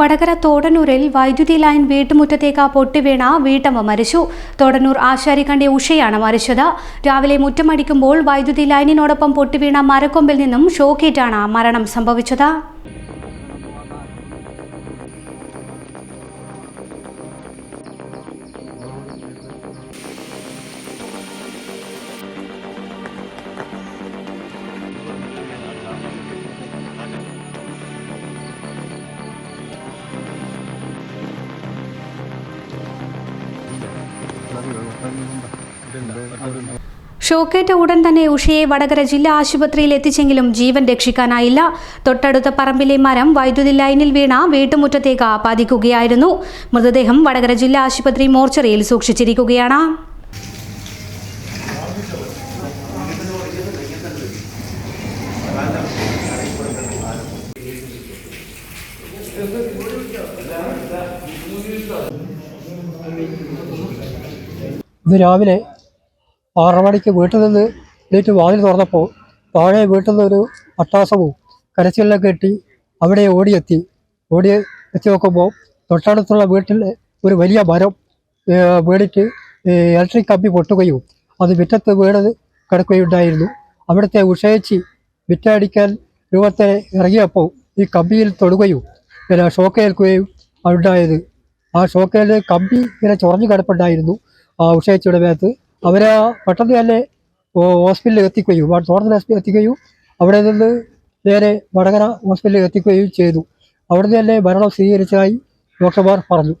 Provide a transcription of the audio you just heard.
വടകര തോടന്നൂരിൽ വൈദ്യുതി ലൈൻ വീട്ടുമുറ്റത്തേക്ക് പൊട്ടിവീണ വീട്ടമ്മ മരിച്ചു. തോടന്നൂർ ആശാരിക്കണ്ടി ഉഷയാണ് മരിച്ചത്. രാവിലെ മുറ്റമടിക്കുമ്പോൾ വൈദ്യുതി ലൈനിനോടൊപ്പം പൊട്ടിവീണ മരക്കൊമ്പിൽ നിന്നും ഷോക്കേറ്റാണ് മരണം സംഭവിച്ചത്. ഷോക്കേറ്റ ഉടൻ തന്നെ ഉഷയെ വടകര ജില്ലാ ആശുപത്രിയിൽ എത്തിച്ചെങ്കിലും ജീവൻ രക്ഷിക്കാനായില്ല. തൊട്ടടുത്ത പറമ്പിലെ മരം വൈദ്യുതി ലൈനിൽ വീണ വീട്ടുമുറ്റത്തേക്ക് പതിക്കുകയായിരുന്നു. മൃതദേഹം വടകര ജില്ലാ ആശുപത്രി മോർച്ചറിയിൽ സൂക്ഷിച്ചിരിക്കുകയാണ്. ഇന്ന് രാവിലെ ആറര മണിക്ക് വീട്ടിൽ നിന്ന് എണീറ്റ് വാതിൽ തുറന്നപ്പോൾ താഴെ വീട്ടിൽ നിന്ന് ഒരു പട്ടാസവും കരച്ചിലൊക്കെ കെട്ടി അവിടെ ഓടിയെത്തി. ഓടി എത്തി നോക്കുമ്പോൾ തൊട്ടടുത്തുള്ള വീട്ടിൽ ഒരു വലിയ മരം വീണിട്ട് ഇലക്ട്രിക് കമ്പി പൊട്ടുകയും അത് മുറ്റത്ത് വീണത് കിടക്കുകയുണ്ടായിരുന്നു. അവിടുത്തെ ഉഷയച്ചി വിറ്റടിക്കാൻ രൂപത്തെ ഇറങ്ങിയപ്പോൾ ഈ കമ്പിയിൽ തൊടുകയും പിന്നെ ഷോക്കേൽക്കുകയും ഉണ്ടായത്. ആ ഷോക്കേൽ കമ്പി ഇങ്ങനെ ചൊറഞ്ഞു കിടപ്പുണ്ടായിരുന്നു. ഉഷയച്ചിയുടെ മേത്ത് അവരെ പെട്ടെന്ന് തന്നെ ഹോസ്പിറ്റലിൽ എത്തിക്കുകയും തോട്ടത്തിൽ ഹോസ്പിറ്റലിൽ എത്തിക്കുകയും അവിടെ നിന്ന് നേരെ വടകര ഹോസ്പിറ്റലിൽ എത്തിക്കുകയും ചെയ്തു. അവിടുന്ന് തന്നെ മരണം സ്ഥിരീകരിച്ചതായി ഡോക്ടർമാർ പറഞ്ഞു.